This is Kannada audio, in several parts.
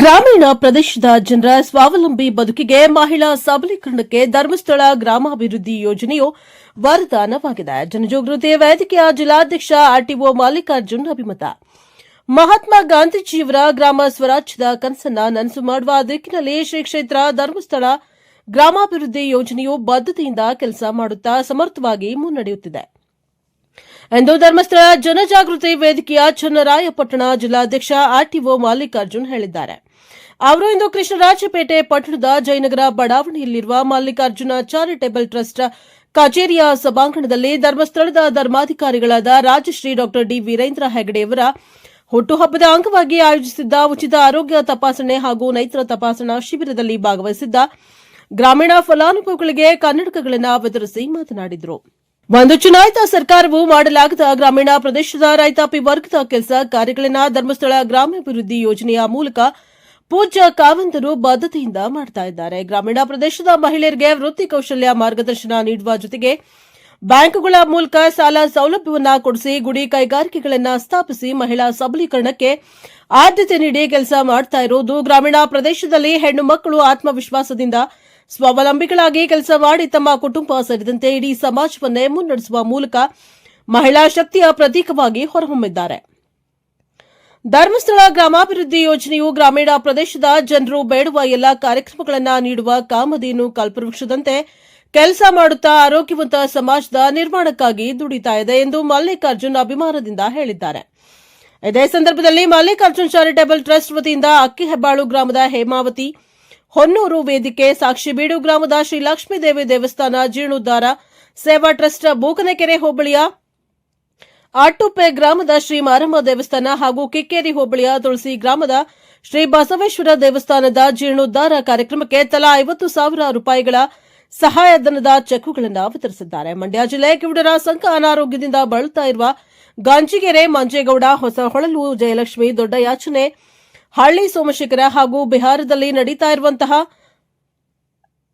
ಗ್ರಾಮೀಣ ಪ್ರದೇಶದ ಜನರ ಸ್ವಾವಲಂಬಿ ಬದುಕಿಗೆ ಮಹಿಳಾ ಸಬಲೀಕರಣಕ್ಕೆ ಧರ್ಮಸ್ಥಳ ಗ್ರಾಮಾಭಿವೃದ್ಧಿ ಯೋಜನೆಯು ವರದಾನವಾಗಿದೆ. ಜನಜಾಗೃತಿ ವೇದಿಕೆಯ ಜಿಲ್ಲಾಧ್ಯಕ್ಷ ಆರ್ಟಿಒ ಮಲ್ಲಿಕಾರ್ಜುನ್ ಅಭಿಮತ. ಮಹಾತ್ಮ ಗಾಂಧೀಜಿಯವರ ಗ್ರಾಮ ಸ್ವರಾಜ್ಯದ ಕನಸನ್ನ ನನಸು ಮಾಡುವ ದಿಕ್ಕಿನಲ್ಲಿ ಶ್ರೀ ಕ್ಷೇತ್ರ ಧರ್ಮಸ್ಥಳ ಗ್ರಾಮಾಭಿವೃದ್ಧಿ ಯೋಜನೆಯು ಬದ್ಧತೆಯಿಂದ ಕೆಲಸ ಮಾಡುತ್ತಾ ಸಮರ್ಥವಾಗಿ ಮುನ್ನಡೆಯುತ್ತಿದೆ. ಎಂದು ಧರ್ಮಸ್ಥಳ ಜನಜಾಗೃತಿ ವೇದಿಕೆಯ ಚನ್ನರಾಯಪಟ್ಟಣ ಜಿಲ್ಲಾಧ್ಯಕ್ಷ ಆರ್ಟಿಒ ಮಲ್ಲಿಕಾರ್ಜುನ್ ಹೇಳಿದ್ದಾರೆ. ಅವರು ಇಂದು ಕೃಷ್ಣರಾಜಪೇಟೆ ಪಟ್ಟಣದ ಜಯನಗರ ಬಡಾವಣೆಯಲ್ಲಿರುವ ಮಲ್ಲಿಕಾರ್ಜುನ ಚಾರಿಟೇಬಲ್ ಟ್ರಸ್ಟ್ ಕಚೇರಿಯ ಸಭಾಂಗಣದಲ್ಲಿ ಧರ್ಮಸ್ಥಳದ ಧರ್ಮಾಧಿಕಾರಿಗಳಾದ ರಾಜಶ್ರೀ ಡಾ ಡಿ ವೀರೇಂದ್ರ ಹೆಗಡೆಯವರ ಹುಟ್ಟುಹಬ್ಬದ ಅಂಗವಾಗಿ ಆಯೋಜಿಸಿದ್ದ ಉಚಿತ ಆರೋಗ್ಯ ತಪಾಸಣೆ ಹಾಗೂ ನೈತರ ತಪಾಸಣಾ ಶಿಬಿರದಲ್ಲಿ ಭಾಗವಹಿಸಿದ್ದ ಗ್ರಾಮೀಣ ಫಲಾನುಭವಿಗಳಿಗೆ ಕನ್ನಡಕಗಳನ್ನು ವಿತರಿಸಿ ಮಾತನಾಡಿದರು. ಒಂದು ಚುನಾಯಿತ ಸರ್ಕಾರವು ಮಾಡಲಾಗದ ಗ್ರಾಮೀಣ ಪ್ರದೇಶದ ರೈತಾಪಿ ವರ್ಗದ ಕೆಲಸ ಕಾರ್ಯಗಳನ್ನು ಧರ್ಮಸ್ಥಳ ಗ್ರಾಮಾಭಿವೃದ್ಧಿ ಯೋಜನೆಯ ಮೂಲಕ ಪೂಜ್ಯ ಕಾವಂತರು ಬದ್ಧತೆಯಿಂದ ಮಾಡ್ತಾ ಇದ್ದಾರೆ. ಗ್ರಾಮೀಣ ಪ್ರದೇಶದ ಮಹಿಳೆಯರಿಗೆ ವೃತ್ತಿ ಕೌಶಲ್ಯ ಮಾರ್ಗದರ್ಶನ ನೀಡುವ ಜೊತೆಗೆ ಬ್ಯಾಂಕುಗಳ ಮೂಲಕ ಸಾಲ ಸೌಲಭ್ಯವನ್ನು ಕೊಡಿಸಿ ಗುಡಿ ಕೈಗಾರಿಕೆಗಳನ್ನು ಸ್ಥಾಪಿಸಿ ಮಹಿಳಾ ಸಬಲೀಕರಣಕ್ಕೆ ಆದ್ಯತೆ ನೀಡಿ ಕೆಲಸ ಮಾಡ್ತಾ ಇರೋದು ಗ್ರಾಮೀಣ ಪ್ರದೇಶದಲ್ಲಿ ಹೆಣ್ಣು ಮಕ್ಕಳು ಆತ್ಮವಿಶ್ವಾಸದಿಂದ ಸ್ವಾವಲಂಬಿಗಳಾಗಿ ಕೆಲಸ ಮಾಡಿ ತಮ್ಮ ಕುಟುಂಬ ಸೇರಿದಂತೆ ಇಡೀ ಸಮಾಜವನ್ನೇ ಮುನ್ನಡೆಸುವ ಮೂಲಕ ಮಹಿಳಾ ಶಕ್ತಿಯ ಪ್ರತೀಕವಾಗಿ ಹೊರಹೊಮ್ಮಿದ್ದಾರೆ. ಧರ್ಮಸ್ಥಳ ಗ್ರಾಮಾಭಿವೃದ್ಧಿ ಯೋಜನೆಯು ಗ್ರಾಮೀಣ ಪ್ರದೇಶದ ಜನರು ಬೇಡುವ ಎಲ್ಲ ಕಾರ್ಯಕ್ರಮಗಳನ್ನು ನೀಡುವ ಕಾಮಧೇನು ಕಲ್ಪವೃಕ್ಷದಂತೆ ಕೆಲಸ ಮಾಡುತ್ತಾ ಆರೋಗ್ಯವಂತ ಸಮಾಜದ ನಿರ್ಮಾಣಕ್ಕಾಗಿ ದುಡಿತಾ ಇದೆ ಎಂದು ಮಲ್ಲಿಕಾರ್ಜುನ್ ಅಭಿಮಾನದಿಂದ ಹೇಳಿದ್ದಾರೆ. ಇದೇ ಸಂದರ್ಭದಲ್ಲಿ ಮಲ್ಲಿಕಾರ್ಜುನ್ ಚಾರಿಟೇಬಲ್ ಟ್ರಸ್ಟ್ ವತಿಯಿಂದ ಅಕ್ಕಿಹೆಬ್ಬಾಳು ಗ್ರಾಮದ ಹೇಮಾವತಿ ಹೊನ್ನೂರು ವೇದಿಕೆ ಸಾಕ್ಷಿಬೀಡು ಗ್ರಾಮದ ಶ್ರೀ ಲಕ್ಷ್ಮೀದೇವಿ ದೇವಸ್ಥಾನ ಜೀರ್ಣೋದ್ಧಾರ ಸೇವಾ ಟ್ರಸ್ಟ್ ಬೂಕನಕೆರೆ ಹೋಬಳಿಯ ಆಟುಪೆ ಗ್ರಾಮದ ಶ್ರೀ ಮಾರಮ್ಮ ದೇವಸ್ಥಾನ ಹಾಗೂ ಕಿಕ್ಕೇರಿ ಹೋಬಳಿಯ ತುಳಸಿ ಗ್ರಾಮದ ಶ್ರೀ ಬಸವೇಶ್ವರ ದೇವಸ್ಥಾನದ ಜೀರ್ಣೋದ್ಧಾರ ಕಾರ್ಯಕ್ರಮಕ್ಕೆ ತಲಾ ಐವತ್ತು ಸಾವಿರ ರೂಪಾಯಿಗಳ ಸಹಾಯಧನದ ಚೆಕ್ಗಳನ್ನು ವಿತರಿಸಿದ್ದಾರೆ. ಮಂಡ್ಯ ಜಿಲ್ಲೆ ಕಿವುಡರ ಸಂಘ ಅನಾರೋಗ್ಯದಿಂದ ಬಳಲುತ್ತಾ ಇರುವ ಗಾಂಜಿಗೆರೆ ಮಂಜೇಗೌಡ ಹೊಸ ಹೊಳಲು ಜಯಲಕ್ಷ್ಮಿ ದೊಡ್ಡ ಯಾಚನೆ ಹಳ್ಳಿ ಸೋಮಶೇಖರ ಹಾಗೂ ಬಿಹಾರದಲ್ಲಿ ನಡೀತಾ ಇರುವಂತಹ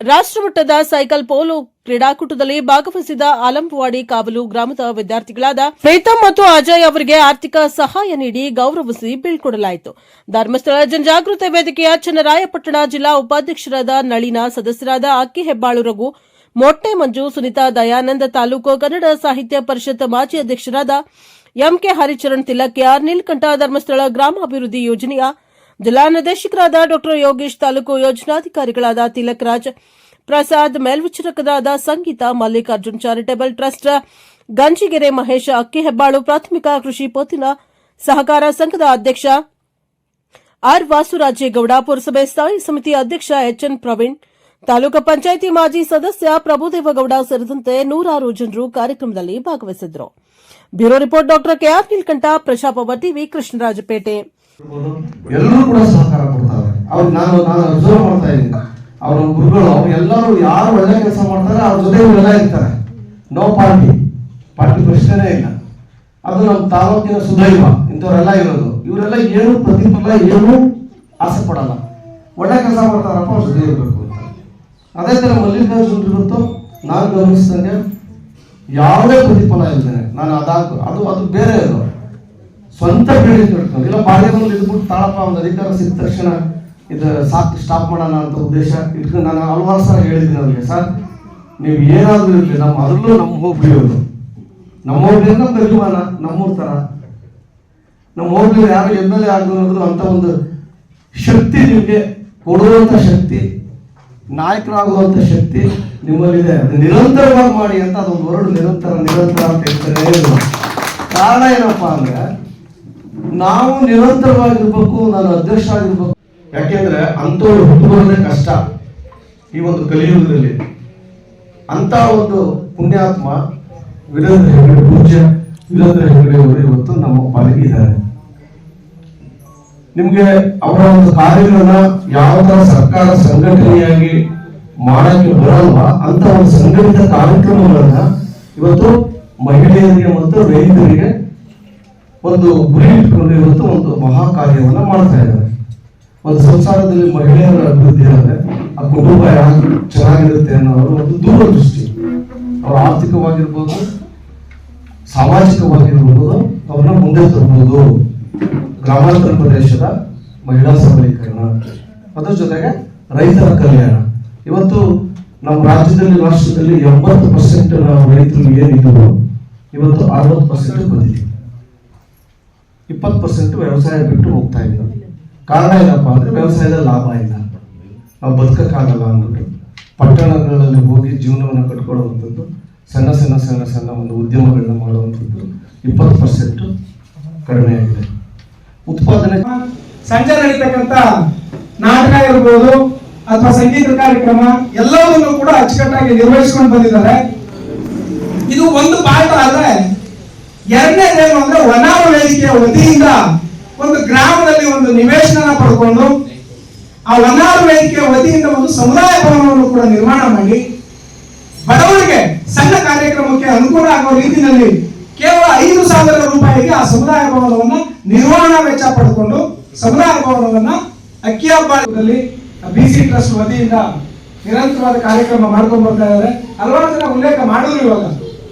ರಾಷ್ಟ್ರಮಟ್ಟದ ಸೈಕಲ್ ಪೋಲೋ ಕ್ರೀಡಾಕೂಟದಲ್ಲಿ ಭಾಗವಹಿಸಿದ ಆಲಂಪವಾಡಿ ಕಾವಲು ಗ್ರಾಮದ ವಿದ್ಯಾರ್ಥಿಗಳಾದ ಪ್ರೀತಮ್ ಮತ್ತು ಅಜಯ್ ಅವರಿಗೆ ಆರ್ಥಿಕ ಸಹಾಯ ನೀಡಿ ಗೌರವಿಸಿ ಬೀಳ್ಕೊಡಲಾಯಿತು. ಧರ್ಮಸ್ಥಳ ಜನಜಾಗೃತಿ ವೇದಿಕೆಯ ಚನ್ನರಾಯಪಟ್ಟಣ ಜಿಲ್ಲಾ ಉಪಾಧ್ಯಕ್ಷರಾದ ನಳಿನ ಸದಸ್ಯರಾದ ಅಕ್ಕಿ ಹೆಬ್ಬಾಳು ರಘು, ಮೊಟ್ಟೆ ಮಂಜು, ಸುನಿತಾ ದಯಾನಂದ ತಾಲೂಕು ಕನ್ನಡ ಸಾಹಿತ್ಯ ಪರಿಷತ್ ಮಾಜಿ ಅಧ್ಯಕ್ಷರಾದ M K Haricharan Tilak R Neelakantha Dharmasthala ಗ್ರಾಮಾಭಿವೃದ್ಧಿ ಯೋಜನೆಯ ಜಿಲ್ಲಾ ನಿರ್ದೇಶಕರಾದ ಡಾಕ್ಟರ್ ಯೋಗೇಶ್ ತಾಲೂಕು ಯೋಜನಾಧಿಕಾರಿಗಳಾದ ತಿಲಕ್ ರಾಜ್ ಪ್ರಸಾದ್ ಮೇಲ್ವಿಚಾರಕರಾದ ಸಂಗೀತ ಮಲ್ಲಿಕಾರ್ಜುನ್ ಚಾರಿಟೇಬಲ್ ಟ್ರಸ್ಟ್ ಗಂಜಿಗೆರೆ ಮಹೇಶ್ ಅಕ್ಕಿಹೆಬ್ಬಾಳು ಪ್ರಾಥಮಿಕ ಕೃಷಿ ಪತ್ತಿನ ಸಹಕಾರ ಸಂಘದ ಅಧ್ಯಕ್ಷ ಆರ್ ವಾಸುರಾಜೇಗೌಡ ಪುರಸಭೆ ಸ್ಥಾಯಿ ಸಮಿತಿ ಅಧ್ಯಕ್ಷ ಎಚ್ಎನ್ ಪ್ರವೀಣ್ ತಾಲೂಕು ಪಂಚಾಯಿತಿ ಮಾಜಿ ಸದಸ್ಯ ಪ್ರಭುದೇವಗೌಡ ಸೇರಿದಂತೆ ನೂರಾರು ಜನರು ಕಾರ್ಯಕ್ರಮದಲ್ಲಿ ಭಾಗವಹಿಸಿದ್ರು. Bureau report doctor K R Neelkantha ಪ್ರಶಾಪವರ್ತಿ TV Krishnarajpet. ಎಲ್ಲರೂ ಕೂಡ ಸಹಕಾರ ಕೊಡ್ತಾರೆ ಅವ್ರು ನಾನು ನಾನು ಅಬ್ಸರ್ವ್ ಮಾಡ್ತಾ ಇದ್ದೀನಿ. ಅವ್ರ ಗುರುಗಳು, ಅವ್ರು ಎಲ್ಲರೂ ಯಾರು ಒಳ್ಳೆ ಕೆಲಸ ಮಾಡ್ತಾರೆ ಅವ್ರ ಜೊತೆ ಇವರೆಲ್ಲ ಇರ್ತಾರೆ. ನೋ ಪಾರ್ಟಿ ಪಾರ್ಟಿ ಪ್ರಶ್ನೆನೇ ಇಲ್ಲ. ಅದು ನಮ್ಮ ತಾಲೂಕಿನ ಸುದೈವ, ಇಂಥವರೆಲ್ಲ ಇರೋದು. ಇವರೆಲ್ಲ ಏನು ಪ್ರತಿಫಲ, ಏನು ಆಸೆ ಪಡಲ್ಲ. ಒಳ್ಳೆ ಕೆಲಸ ಮಾಡ್ತಾರಪ್ಪ, ಅವ್ರ ಜೊತೆ ಇರಬೇಕು. ಅದೇ ಥರ ಮಲ್ಲಿಕಾರ್ಜುನ್ ಇವತ್ತು ನಾನು ಗಮನಿಸಿದಂಗೆ ಯಾವುದೇ ಪ್ರತಿಫಲ ಇಲ್ದೇನೆ ನಾನು ಅದಾಗ ಅದು ಅದು ಬೇರೆ ಅದು. ಸ್ವಂತ ಬೆಳೆ ಕಟ್ಕೊಂಡು ಇಲ್ಲ, ಬಾಲ್ಯದಲ್ಲಿ ಇದ್ಬಿಟ್ಟು ತಾಳಪ್ಪ ಒಂದು ಅಧಿಕಾರ ಸಿಕ್ಕ ತಕ್ಷಣ ಇದು ಸಾಕು ಸ್ಟಾಪ್ ಮಾಡೋಣ ಅಂತ ಉದ್ದೇಶ ಇಟ್ಕೊಂಡು ನಾನು ಹಲವಾರು ಸಲ ಹೇಳಿದ್ದೀನಿ ಅವ್ರಿಗೆ, ಸರ್, ನೀವು ಏನಾದರೂ ಇರಲಿ, ನಮ್ಮ ಅದರಲ್ಲೂ ನಮ್ಮ ಹೋಗ್ಲಿ ಅವರು ನಮ್ಮ ಹೋಗ್ಲಿ ನಮ್ಮ ಅಭಿಮಾನ ನಮ್ಮೂರ ಥರ ನಮ್ಮ ಹೋಗ್ಲಿ ಯಾರು ಎಂ ಎಲ್ ಎ ಅನ್ನೋದು ಅಂತ ಒಂದು ಶಕ್ತಿ ನಿಮಗೆ ಕೊಡುವಂಥ ಶಕ್ತಿ ನಾಯಕರಾಗುವಂಥ ಶಕ್ತಿ ನಿಮ್ಮಲ್ಲಿದೆ. ನಿರಂತರವಾಗಿ ಮಾಡಿ ಅಂತ ಅದೊಂದು ವರ್ಡ್ ನಿರಂತರ ನಿರಂತರ ಅಂತ ಹೇಳ್ತಾರೆ. ಕಾರಣ ಏನಪ್ಪಾ ಅಂದ್ರೆ, ನಾವು ನಿರಂತರವಾಗಿರ್ಬೇಕು, ನಾನು ಅಧ್ಯಕ್ಷ ಆಗಿರ್ಬೇಕು ಯಾಕೆಂದ್ರೆ ಅಂಥವ್ರು ಹುಟ್ಟುಬರೋದೇ ಕಷ್ಟ ಈ ಒಂದು ಕಲಿಯುಗದಲ್ಲಿ. ಅಂತ ಒಂದು ಪುಣ್ಯಾತ್ಮ ವೀರೇಂದ್ರ ಹೆಗಡೆ ಪೂಜ್ಯ ವೀರೇಂದ್ರ ಅವರು ಇವತ್ತು ನಮ್ಮ ಪಾಲಿಗೆ ಇದ್ದಾರೆ. ನಿಮ್ಗೆ ಅವರ ಒಂದು ಕಾರ್ಯಗಳನ್ನ ಯಾವ್ದ ಸರ್ಕಾರ ಸಂಘಟನೆಯಾಗಿ ಮಾಡಕ್ಕೆ ಬರಲ್ವಾ ಅಂತ ಒಂದು ಸಂಘಟಿತ ಕಾರ್ಯಕ್ರಮಗಳನ್ನ ಇವತ್ತು ಮಹಿಳೆಯರಿಗೆ ಮತ್ತು ರೈತರಿಗೆ ಒಂದು ಗುರಿ ಇಟ್ಕೊಂಡು ಇವತ್ತು ಒಂದು ಮಹಾ ಕಾರ್ಯವನ್ನ ಮಾಡ್ತಾ ಇದ್ದಾರೆ. ಒಂದು ಸಂಸಾರದಲ್ಲಿ ಮಹಿಳೆಯರ ಅಭಿವೃದ್ಧಿ ಅಂದರೆ ಆ ಕುಟುಂಬ ಚೆನ್ನಾಗಿರುತ್ತೆ ಅನ್ನೋದು ಒಂದು ದೂರದೃಷ್ಟಿ. ಅವ್ರ ಆರ್ಥಿಕವಾಗಿರ್ಬೋದು, ಸಾಮಾಜಿಕವಾಗಿರ್ಬೋದು, ಅವ್ರನ್ನ ಮುಂದೆ ತರ್ಬೋದು. ಗ್ರಾಮಾಂತರ ಪ್ರದೇಶದ ಮಹಿಳಾ ಸಬಲೀಕರಣ. ಅದ್ರ ಜೊತೆಗೆ ರೈತರ ಕಲ್ಯಾಣ. ಇವತ್ತು ನಮ್ಮ ರಾಜ್ಯದಲ್ಲಿ, ರಾಷ್ಟ್ರದಲ್ಲಿ ಎಂಬತ್ತು ಪರ್ಸೆಂಟ್ ನಾವು ರೈತರು ಏನಿದ್ರು ಇವತ್ತು ಅರವತ್ತು ಪರ್ಸೆಂಟ್ ಬಂದಿದೆ. ಇಪ್ಪತ್ತು ಪರ್ಸೆಂಟ್ ವ್ಯವಸಾಯ ಬಿಟ್ಟು ಹೋಗ್ತಾ ಇದ್ರು ಕಾರಣ ಏನಪ್ಪ ಅಂದ್ರೆ ವ್ಯವಸಾಯದಲ್ಲಿ ಲಾಭ ಇಲ್ಲ. ನಾವು ಬದುಕಕ್ಕಾಗಲ್ಲ ಅಂದ್ಬಿಟ್ಟು ಪಟ್ಟಣಗಳಲ್ಲಿ ಹೋಗಿ ಜೀವನವನ್ನು ಕಟ್ಕೊಳ್ಳುವಂಥದ್ದು, ಸಣ್ಣ ಸಣ್ಣ ಸಣ್ಣ ಸಣ್ಣ ಒಂದು ಉದ್ಯಮಗಳನ್ನ ಮಾಡುವಂಥದ್ದು ಇಪ್ಪತ್ತು ಪರ್ಸೆಂಟ್ ಕಡಿಮೆ ಆಗಿದೆ. ಉತ್ಪಾದನೆ ಸಂಜೆ ನಡೀತಕ್ಕಂತ ನಾಟಕ ಇರ್ಬೋದು ಅಥವಾ ಸಂಗೀತ ಕಾರ್ಯಕ್ರಮ ಎಲ್ಲವನ್ನೂ ಕೂಡ ಅಚ್ಚುಕಟ್ಟಾಗಿ ನಿರ್ವಹಿಸ್ಕೊಂಡು ಬಂದಿದ್ದಾರೆ. ಇದು ಒಂದು ಪಾಠ ಆದ್ರೆ ಎರಡನೇದೇನು ಅಂದ್ರೆ ಒನಾವ ವೇದಿಕೆಯ ವತಿಯಿಂದ ಒಂದು ಗ್ರಾಮದಲ್ಲಿ ಒಂದು ನಿವೇಶನ ಪಡ್ಕೊಂಡು ಆ ವನಾವ ವೇದಿಕೆಯ ವತಿಯಿಂದ ಒಂದು ಸಮುದಾಯ ಭವನವನ್ನು ಕೂಡ ನಿರ್ಮಾಣ ಮಾಡಿ ಬಡವರಿಗೆ ಸಣ್ಣ ಕಾರ್ಯಕ್ರಮಕ್ಕೆ ಅನುಕೂಲ ಆಗುವ ರೀತಿಯಲ್ಲಿ ಕೇವಲ ಐದು ಸಾವಿರ ರೂಪಾಯಿಗೆ ಆ ಸಮುದಾಯ ಭವನವನ್ನ ವೆಚ್ಚ ಪಡೆದುಕೊಂಡು ಸಮುದಾಯ ಭವನವನ್ನ ಅಕ್ಕಿ ಹಬ್ಬದಲ್ಲಿ ಬಿಸಿ ಟ್ರಸ್ಟ್ ವತಿಯಿಂದ ನಿರಂತರವಾದ ಕಾರ್ಯಕ್ರಮ ಮಾಡ್ಕೊಂಡು ಬರ್ತಾ ಇದ್ದಾರೆ. ಹಲವಾರು ಜನ ಉಲ್ಲೇಖ ಮಾಡಿದ್ರು ಇವಾಗ.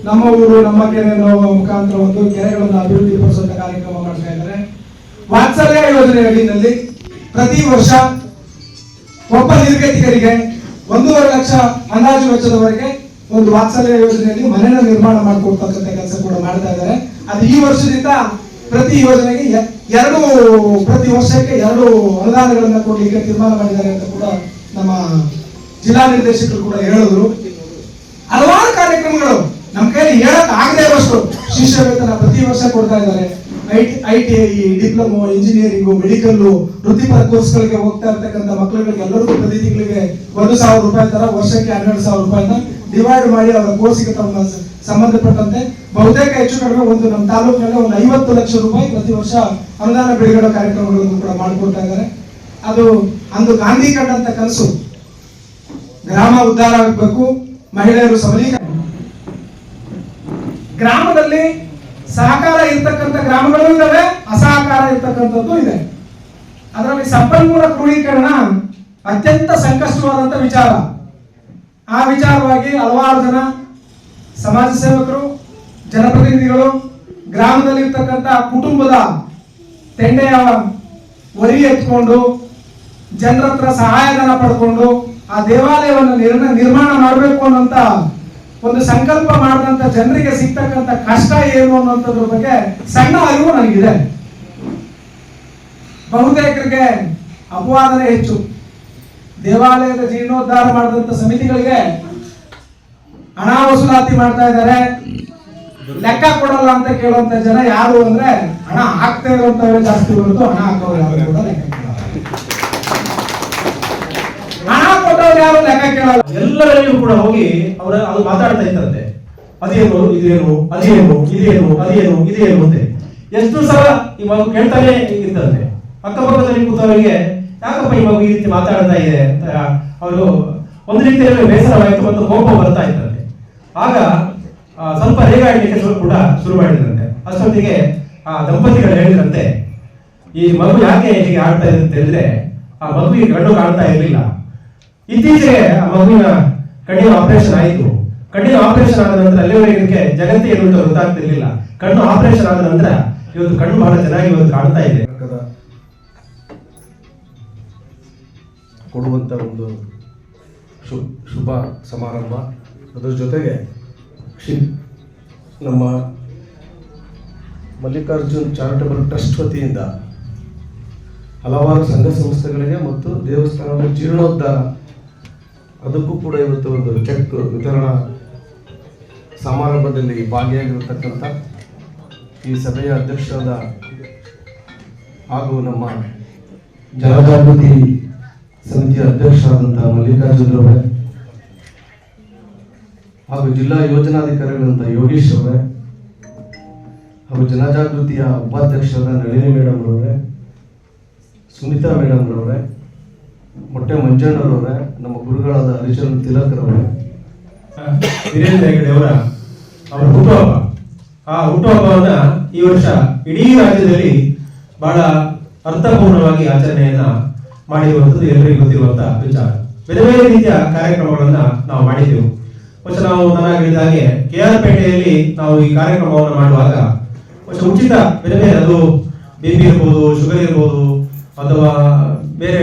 ನಮ್ಮ ಊರು, ನಮ್ಮ ಕೆರೆ ಮುಖಾಂತರ ಒಂದು ಕೆರೆಗಳನ್ನು ಅಭಿವೃದ್ಧಿ ಪಡಿಸುವಂತ ಕಾರ್ಯಕ್ರಮ ಮಾಡ್ತಾ ಇದ್ದಾರೆ. ವಾತ್ಸಲ್ಯ ಯೋಜನೆ ಅಡಿಯಲ್ಲಿ ಪ್ರತಿ ವರ್ಷ ಒಬ್ಬ ನಿರ್ಗತಿಕರಿಗೆ ಒಂದೂವರೆ ಲಕ್ಷ ಅಂದಾಜು ವೆಚ್ಚದವರೆಗೆ ಒಂದು ವಾತ್ಸಲ್ಯ ಯೋಜನೆಯಲ್ಲಿ ಮನೆಯ ನಿರ್ಮಾಣ ಮಾಡಿಕೊಡ್ತಕ್ಕಂಥ ಕೆಲಸ ಕೂಡ ಮಾಡ್ತಾ ಇದ್ದಾರೆ. ಅದು ಈ ವರ್ಷದಿಂದ ಪ್ರತಿ ಯೋಜನೆಗೆ ಎರಡು ಪ್ರತಿ ವರ್ಷಕ್ಕೆ ಎರಡು ಅನುದಾನಗಳನ್ನ ಕೊಡ್ಲಿಕ್ಕೆ ತೀರ್ಮಾನ ಮಾಡಿದ್ದಾರೆ ಅಂತ ಕೂಡ ನಮ್ಮ ಜಿಲ್ಲಾ ನಿರ್ದೇಶಕರು ಕೂಡ ಹೇಳಿದ್ರು. ಹಲವಾರು ಕಾರ್ಯಕ್ರಮಗಳು ನಮ್ಮ ಕೈಯಲ್ಲಿ ಹೇಳಕ್ ಆಗದೆ ಇರೋಷ್ಟು ಶಿಷ್ಯ ವೇತನ ಪ್ರತಿ ವರ್ಷ ಕೊಡ್ತಾ ಇದ್ದಾರೆ. I T, I diploma, engineering medical ವೃತ್ತಿಪರ ಕೋರ್ಸ್ಗಳಿಗೆ ಹೋಗ್ತಾ ಇರ್ತಕ್ಕಂಥ ಮಕ್ಕಳುಗಳಿಗೆ ಎಲ್ಲರಿಗೂ ಪ್ರತಿ ತಿಂಗಳಿಗೆ ಒಂದು ಸಾವಿರ ರೂಪಾಯಿ ತರ ವರ್ಷಕ್ಕೆ ಹನ್ನೆರಡು ಸಾವಿರ ಅಂತ ಡಿವೈಡ್ ಮಾಡಿ ಅವರ ಕೋರ್ಸ್ಗೆ ತಮ್ಮ ಸಂಬಂಧಪಟ್ಟಂತೆ ಬಹುತೇಕ ಹೆಚ್ಚು ಕಡಿಮೆ ಒಂದು ನಮ್ಮ ತಾಲೂಕಿನಲ್ಲಿ ಒಂದು ಐವತ್ತು ಲಕ್ಷ ರೂಪಾಯಿ ಪ್ರತಿ ವರ್ಷ ಅನುದಾನ ಬಿಡುಗಡೆ ಕಾರ್ಯಕ್ರಮಗಳನ್ನು ಕೂಡ ಮಾಡಿಕೊಡ್ತಾ ಇದ್ದಾರೆ. ಅದು ಅಂದು ಗಾಂಧಿ ಕಂಡಂತ ಕನಸು. ಗ್ರಾಮ ಉದ್ಧಾರ ಆಗಬೇಕು, ಮಹಿಳೆಯರು ಸಬಲೀಕರಣ. ಗ್ರಾಮದಲ್ಲಿ ಸಹಕಾರ ಇರ್ತಕ್ಕಂಥ ಗ್ರಾಮಗಳು ಇದಾವೆ, ಅಸಹಕಾರ ಇರ್ತಕ್ಕಂಥದ್ದು ಇದೆ. ಅದರಲ್ಲಿ ಸಂಪನ್ಮೂಲ ಕ್ರೋಢೀಕರಣ ಅತ್ಯಂತ ಸಂಕಷ್ಟವಾದಂತ ವಿಚಾರ. ಆ ವಿಚಾರವಾಗಿ ಹಲವಾರು ಜನ ಸಮಾಜ ಸೇವಕರು, ಜನಪ್ರತಿನಿಧಿಗಳು ಗ್ರಾಮದಲ್ಲಿ ಇರ್ತಕ್ಕಂಥ ಕುಟುಂಬದ ತೆಂಡೆಯ ಒರಿ ಎತ್ಕೊಂಡು ಜನರ ಹತ್ರ ಸಹಾಯಧನ ಪಡ್ಕೊಂಡು, ಆ ದೇವಾಲಯವನ್ನು ನಿರ್ಮ- ನಿರ್ಮಾಣ ಮಾಡಬೇಕು ಅನ್ನೋಂತ ಒಂದು ಸಂಕಲ್ಪ ಮಾಡಿದಂತ ಜನರಿಗೆ ಸಿಗ್ತಕ್ಕಂಥ ಕಷ್ಟ ಏನು ಅನ್ನೋದ್ರ ಬಗ್ಗೆ ಸಣ್ಣ ಅರಿವು ನನಗಿದೆ. ಬಹುತೇಕರಿಗೆ ಅಪವಾದನೆ ಹೆಚ್ಚು. ದೇವಾಲಯದ ಜೀರ್ಣೋದ್ಧಾರ ಮಾಡಿದಂತ ಸಮಿತಿಗಳಿಗೆ ಹಣ ವಸೂಲಾತಿ ಮಾಡ್ತಾ ಇದ್ದಾರೆ. ಲೆಕ್ಕ ಕೊಡಲ್ಲ ಅಂತ ಕೇಳುವಂತ ಜನ ಯಾರು ಅಂದ್ರೆ ಹಣ ಹಾಕ್ತಾ ಇರುವಂತವ್ರೆ ಜಾಸ್ತಿ ಬರುತ್ತೋ ಹಣ ಹಾಕೋರು ಯಾರು ಲೆಕ್ಕ ಕೊಟ್ಟವ್ರು ಯಾರು ಲೆಕ್ಕ ಕೇಳಲ್ಲ. ಎಲ್ಲರಲ್ಲಿಯೂ ಕೂಡ ಹೋಗಿ ಅವರ ಅದು ಮಾತಾಡ್ತಾ ಇತ್ತಂತೆ ಅದೇನು, ಇದೇನು ಅದೇನು ಇದೇನು ಅದೇನು, ಇದೇನು ಅಂತೆ. ಎಷ್ಟು ಸಲ ಈ ಮಗು ಕೇಳ್ತಾನೆ ಇತ್ತಂತೆ ಅಕ್ಕಪಕ್ಕದಲ್ಲಿ ಕೂತವರಿಗೆ ಯಾಕಪ್ಪ ಈ ಮಗು ಈ ರೀತಿ ಮಾತಾಡ್ತಾ ಇದೆ ಅಂತ ಅವರು ಒಂದು ರೀತಿಯಲ್ಲಿ ಬೇಸರವಾಯಿತು ಮತ್ತು ಕೋಪ ಬರ್ತಾ ಇತ್ತಂತೆ ಆಗ ಸ್ವಲ್ಪ ರೇಗಾಡಲಿಕ್ಕೆ ಕೂಡ ಶುರು ಮಾಡಿದ್ರಂತೆ. ಅಷ್ಟೊತ್ತಿಗೆ, ಆ, ದಂಪತಿಗಳು ಹೇಳಿದ್ರಂತೆ, ಈ ಮಗು ಯಾಕೆ ಹೀಗೆ ಆಡ್ತಾ ಇದೆ ಅಂತ ಹೇಳಿದ್ರೆ, ಆ ಮಗುವಿಗೆ ಗಂಡು ಕಾಣ್ತಾ ಇರಲಿಲ್ಲ. ಇತ್ತೀಚೆಗೆ ಆ ಮಗುವಿನ ಕಣ್ಣಿನ ಆಪರೇಷನ್ ಆಯಿತು. ಕಣ್ಣಿನ ಆಪರೇಷನ್ ಆದ ನಂತರ ಅಲ್ಲಿವರೆಗೆ ಇದಕ್ಕೆ ಜಗತ್ತೇ ಏನು ಅಂತ ಗೊತ್ತಾಗ್ತಿರ್ಲಿಲ್ಲ. ಕಣ್ಣು ಆಪರೇಷನ್ ಆದ ನಂತರ ಇವತ್ತು ಕಣ್ಣು ಬಹಳ ಚೆನ್ನಾಗಿ ಇವತ್ತು ಕಾಣ್ತಾ ಇದೆ. ಕೊಡುವಂತ ಒಂದು ಶುಭ ಸಮಾರಂಭ. ಅದರ ಜೊತೆಗೆ ನಮ್ಮ ಮಲ್ಲಿಕಾರ್ಜುನ್ ಚಾರಿಟಬಲ್ ಟ್ರಸ್ಟ್ ವತಿಯಿಂದ ಹಲವಾರು ಸಂಘ ಸಂಸ್ಥೆಗಳಿಗೆ ಮತ್ತು ದೇವಸ್ಥಾನದ ಜೀರ್ಣೋದ್ಧಾರ ಅದಕ್ಕೂ ಕೂಡ ಇವತ್ತು ಒಂದು ಚೆಕ್ ವಿತರಣಾ ಸಮಾರಂಭದಲ್ಲಿ ಭಾಗಿಯಾಗಿರತಕ್ಕಂಥ ಈ ಸಭೆಯ ಅಧ್ಯಕ್ಷರಾದ ಹಾಗೂ ನಮ್ಮ ಜನಜಾಗೃತಿ ಸಮಿತಿಯ ಅಧ್ಯಕ್ಷರಾದಂಥ ಮಲ್ಲಿಕಾರ್ಜುನ್ ಅವರೇ ಹಾಗೂ ಜಿಲ್ಲಾ ಯೋಜನಾಧಿಕಾರಿಗಳಂತ ಯೋಗೀಶ್ ಅವರೇ ಹಾಗೂ ಜನಜಾಗೃತಿಯ ಉಪಾಧ್ಯಕ್ಷರಾದ ನಳಿನಿ ಮೇಡಮ್ ಅವರೇ ಸುನೀತಾ ಮೇಡಮ್ ಅವರೇ ಮೊಟ್ಟೆ ಮಂಜಣ್ಣರವರೇ ನಮ್ಮ ಗುರುಗಳಾದ ಹರಿಶನ್ ತಿಲಕರವರೇ. ವೀರೇಂದ್ರ ಹೆಗಡೆ ಅವರ ಅವರ ಹುಟ್ಟುಹಬ್ಬ. ಆ ಹುಟ್ಟುಹಬ್ಬವನ್ನ ಈ ವರ್ಷ ಇಡೀ ರಾಜ್ಯದಲ್ಲಿ ಬಹಳ ಅರ್ಥಪೂರ್ಣವಾಗಿ ಆಚರಣೆಯನ್ನ ಮಾಡಿರುವಂತದ್ದು ಎಲ್ಲರಿಗೂ ಗೊತ್ತಿರುವಂತಹ ವಿಚಾರ. ಬೇರೆ ಬೇರೆ ರೀತಿಯ ಕಾರ್ಯಕ್ರಮಗಳನ್ನ ನಾವು ಮಾಡಿದ್ದೆವು ವರ್ಷ ನಾವು ನಾನು ಹೇಳಿದಾಗೆ ಕೆ ಆರ್ ಪೇಟೆಯಲ್ಲಿ ನಾವು ಈ ಕಾರ್ಯಕ್ರಮವನ್ನು ಮಾಡುವಾಗ ವರ್ಷ ಉಚಿತ, ಬೇರೆ ಬೇರೆ ಅದು ಬಿ ಪಿ ಇರ್ಬೋದು, ಶುಗರ್ ಇರ್ಬೋದು, ಅಥವಾ ಬೇರೆ